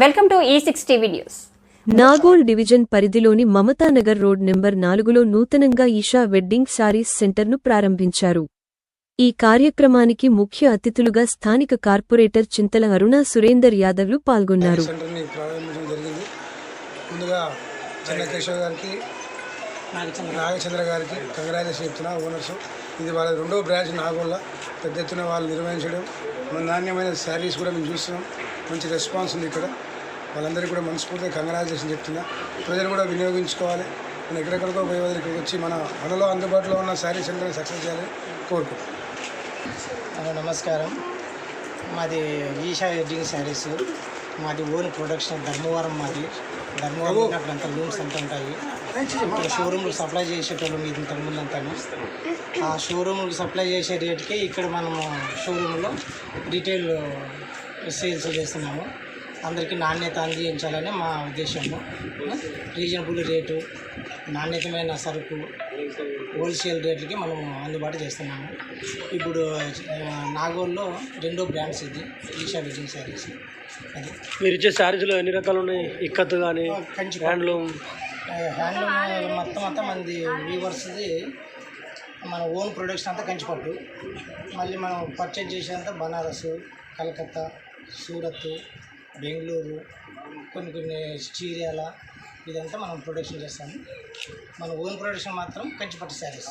Welcome to ఈ six TV news Nagole division పరిధిలోని Mamatanagar road number నాలుగులో నూతనంగా ఈషా వెడ్డింగ్ శారీస్ సెంటర్ను ప్రారంభించారు. ఈ కార్యక్రమానికి ముఖ్య అతిథులుగా స్థానిక కార్పొరేటర్ చింతల అరుణ సురేందర్ యాదవ్లు పాల్గొన్నారు. సెంటర్ని ప్రారంభించడం జరిగింది. ముందుగా చెన్నకేశ్వర గారికి నాగచంద్ర. గారికి కంగ్రాచులేషన్ చెప్తున్నా ఓనర్స్. ఇది వాళ్ళ రెండో బ్రాంచ్ నాగోళ్ళ పెద్ద ఎత్తున వాళ్ళు నిర్వహించడం మన నాణ్యమైన శారీస్ కూడా మేము చూస్తున్నాం. మంచి రెస్పాన్స్ ఉంది ఇక్కడ. వాళ్ళందరికీ కూడా మనస్ఫూర్తిగా కంగ్రాచులేషన్ చెప్తున్నా. ప్రజలు కూడా వినియోగించుకోవాలి. మనం ఎక్కడెక్కడికో పోయే వదిలి ఇక్కడికి వచ్చి మన మనలో అందుబాటులో ఉన్న శారీ సెంటర్ని సక్సెస్ చేయాలని కోరుకుంటున్నాం. హలో నమస్కారం. మాది ఈషా వెడ్డింగ్ శారీస్. మాది ఓన్ ప్రొడక్షన్ ధర్మవరం మాది. ధర్మవరం అక్కడ అంత లూమ్స్ అంతా ఉంటాయి. ఇక్కడ షోరూమ్కి సప్లై చేసేటోళ్ళు మీది ఇంతకుముందు అంతాను ఆ షోరూమ్కి సప్లై చేసే రేట్కి ఇక్కడ మనము షోరూంలో రీటైల్ సేల్స్ చేస్తున్నాము. అందరికీ నాణ్యత అందించాలని మా ఉద్దేశము. రీజనబుల్ రేటు నాణ్యతమైన సరుకు హోల్సేల్ రేట్లకి మనం అందుబాటు చేస్తున్నాము. ఇప్పుడు నాగోల్లో రెండో బ్రాండ్స్ ఇది ఈషా వెడ్డింగ్ శారీస్. అది. మీరు ఇచ్చే శారీస్లో ఎన్ని రకాలు ఉన్నాయి ఇక్కత్ కానీ కంచి హ్యాండ్లూమ్. హ్యాండ్లూమ్ మొత్తం అంతా మనది వీవర్స్ది మన ఓన్ ప్రొడక్షన్ అంతా కంచిపట్టు. మళ్ళీ మనం పర్చేజ్ చేసేదంతా బనారస్ కలకత్తా సూరత్ బెంగళూరు కొన్ని కొన్ని చీర్యాల ఇదంతా మనం ప్రొడక్షన్ చేస్తాము. మన ఓన్ ప్రొడక్షన్ మాత్రం కంచిపట్టు శారీస్.